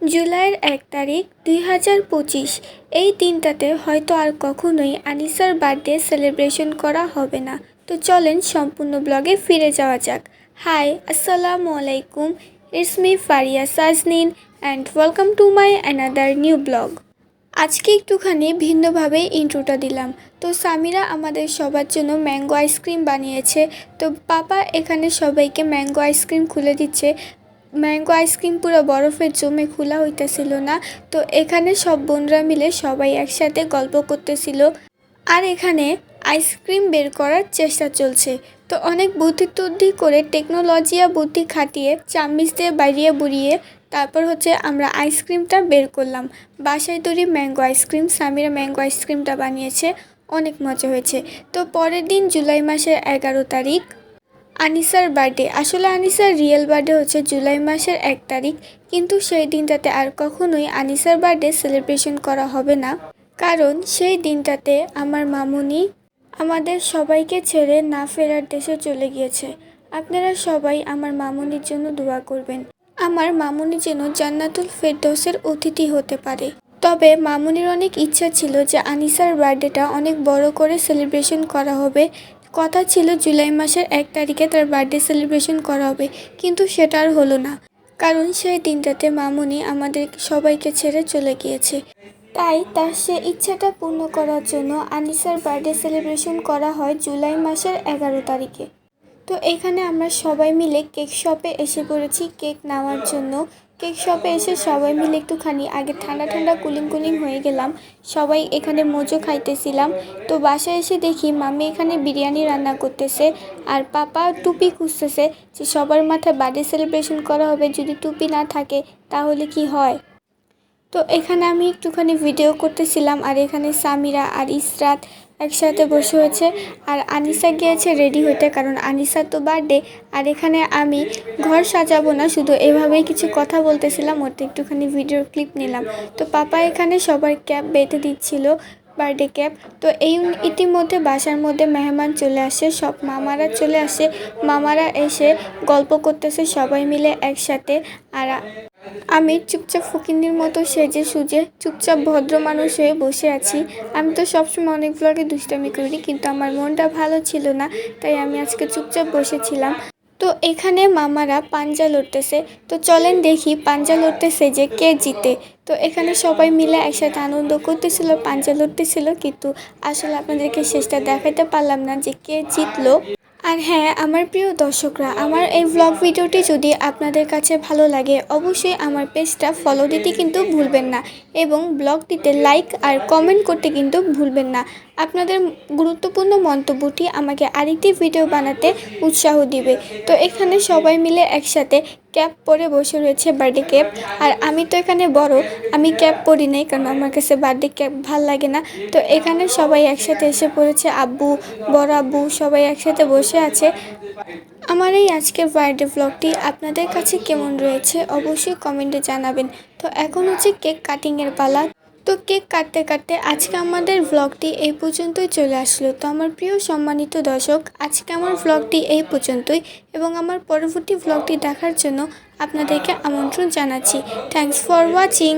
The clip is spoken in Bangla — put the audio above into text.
জুলাইয়ের এক তারিখ দুই হাজার পঁচিশ। এই দিনটাতে হয়তো আর কখনোই আনিসার বার্থডে সেলিব্রেশন করা হবে না। তো চলেন সম্পূর্ণ ব্লগে ফিরে যাওয়া যাক। হাই, আসসালামু আলাইকুম। It's me Faria Sajnin and welcome to my another new blog আজকে একটুখানি ভিন্নভাবে ইন্ট্রোটা দিলাম। তো সামিরা আমাদের সবার জন্য ম্যাঙ্গো আইসক্রিম বানিয়েছে। তো পাপা এখানে সবাইকে ম্যাঙ্গো আইসক্রিম খুলে দিচ্ছে। ম্যাঙ্গো আইসক্রিম পুরো বরফের জমে খোলা হইতেছিল না, তো এখানে সব বোনরা মিলে সবাই একসাথে গল্প করতেছিল। আর এখানে আইসক্রিম বের করার চেষ্টা চলছে। তো অনেক বুদ্ধি টুদ্ধি করে টেকনোলজি আর বুদ্ধি খাটিয়ে চামিচ দিয়ে বাড়িয়ে বুড়িয়ে তারপর হচ্ছে আমরা আইসক্রিমটা বের করলাম। বাসায় তৈরি ম্যাঙ্গো আইসক্রিম, সামিরা ম্যাঙ্গো আইসক্রিমটা বানিয়েছে, অনেক মজা হয়েছে। তো পরের দিন জুলাই মাসের এগারো তারিখ আনিসার বার্থডে। আসলে আনিসার রিয়েল বার্থডে হচ্ছে জুলাই মাসের এক তারিখ, কিন্তু সেই দিনটাতে আর কখনোই আনিসার বার্থডে সেলিব্রেশন করা হবে না। কারণ সেই দিনটাতে আমার মামুনি আমাদের সবাইকে ছেড়ে না ফেরার দেশে চলে গিয়েছে। আপনারা সবাই আমার মামুনির জন্য দোয়া করবেন। আমার মামুনি যেন জান্নাতুল ফেরদৌসের অতিথি হতে পারে। তবে মামুনির অনেক ইচ্ছা ছিল যে আনিসার বার্থডেটা অনেক বড় করে সেলিব্রেশন করা হবে কথা ছিল জুলাই মাসের এক তারিখে তার বার্থডে সেলিব্রেশন করা হবে, কিন্তু সেটা আর হলো না। কারণ সেই দিনটাতে মামুনি আমাদের সবাইকে ছেড়ে চলে গিয়েছে। তাই তার সে ইচ্ছাটা পূর্ণ করার জন্য আনিসার বার্থডে সেলিব্রেশন করা হয় জুলাই মাসের এগারো তারিখে। তো এখানে আমরা সবাই মিলে কেক শপে এসে পড়েছি কেক নেওয়ার জন্য। কেক শপে এসে সবাই মিলে একটুখানি, আগে ঠান্ডা ঠান্ডা কুলিং কুলিং হয়ে গেলাম। সবাই এখানে মোজো খাইতেছিলাম। তো বাসায় এসে দেখি মামি এখানে বিরিয়ানি রান্না করতেছে আর পাপা টুপি খুঁজতেছে যে সবার মাথায় বার্থডে সেলিব্রেশন করা হবে, যদি টুপি না থাকে তাহলে কি হয়? তো এখানে আমি একটুখানি ভিডিও করতেছিলাম আর এখানে সামিরা আর ইসরাত একসাথে বসে হয়েছে। আর আনিসা গিয়েছে রেডি হতে, কারণ আনিসার তো বার্থডে আর এখানে আমি ঘর সাজাবো না, শুধু এভাবেই কিছু কথা বলতেছিলাম ওতে একটুখানি ভিডিও ক্লিপ নিলাম। তো পাপা এখানে সবার ক্যাপ বেঁধে দিচ্ছিল বার্থডে ক্যাপ তো এই ইতিমধ্যে বাসার মধ্যে মেহমান চলে আসে, সব মামারা চলে আসে। মামারা এসে গল্প করতেছে, সবাই মিলে একসাথে। আর আমি চুপচাপ ফকিন্দির মতো সেজে সুজে চুপচাপ ভদ্র মানুষ হয়ে বসে আছি। আমি তো সবসময় অনেক ব্লগে দুষ্টামি করি কিন্তু আমার মনটা ভালো ছিল না, তাই আমি আজকে চুপচাপ বসেছিলাম। তো এখানে মামারা পাঞ্জা লড়তেছে। তো চলেন দেখি পাঞ্জা লড়তেছে যে কে জিতে। তো এখানে সবাই মিলে একসাথে আনন্দ করতেছিল, পাঞ্জা লড়তেছিল, কিন্তু আসলে আপনাদেরকে শেষটা দেখাতে পারলাম না যে কে জিতলো। আর হ্যাঁ আমার প্রিয় দর্শকরা, আমার এই ব্লগ ভিডিওটি যদি আপনাদের কাছে ভালো লাগে, অবশ্যই আমার পেজটা ফলো দিতে কিন্তু ভুলবেন না এবং ব্লগটিতে লাইক আর কমেন্ট করতে কিন্তু ভুলবেন না। আপনাদের গুরুত্বপূর্ণ মন্তব্যটি আমাকে আরেকটি ভিডিও বানাতে উৎসাহ দিবে। তো এখানে সবাই মিলে একসাথে ক্যাপ পরে বসে রয়েছে বার্থডে ক্যাপ। আর আমি তো এখানে বড়, আমি ক্যাপ পরি নাই কারণ আমার কাছে বার্থডে ক্যাপ ভালো লাগে না। তো এখানে সবাই একসাথে এসে পড়েছে, আব্বু, বড় আব্বু সবাই একসাথে বসে আছে। আমার এই আজকের বার্থডে ব্লগটি আপনাদের কাছে কেমন রয়েছে অবশ্যই কমেন্টে জানাবেন। তো এখন হচ্ছে কেক কাটিংয়ের পালা। তো কেক কাটতে কাটতে আজকে আমাদের ব্লগটি এই পর্যন্তই চলে আসলো। তো আমার প্রিয় সম্মানিত দর্শক, আজকে আমার ব্লগটি এই পর্যন্তই এবং আমার পরবর্তী ব্লগটি দেখার জন্য আপনাদেরকে আমন্ত্রণ জানাচ্ছি। Thanks for watching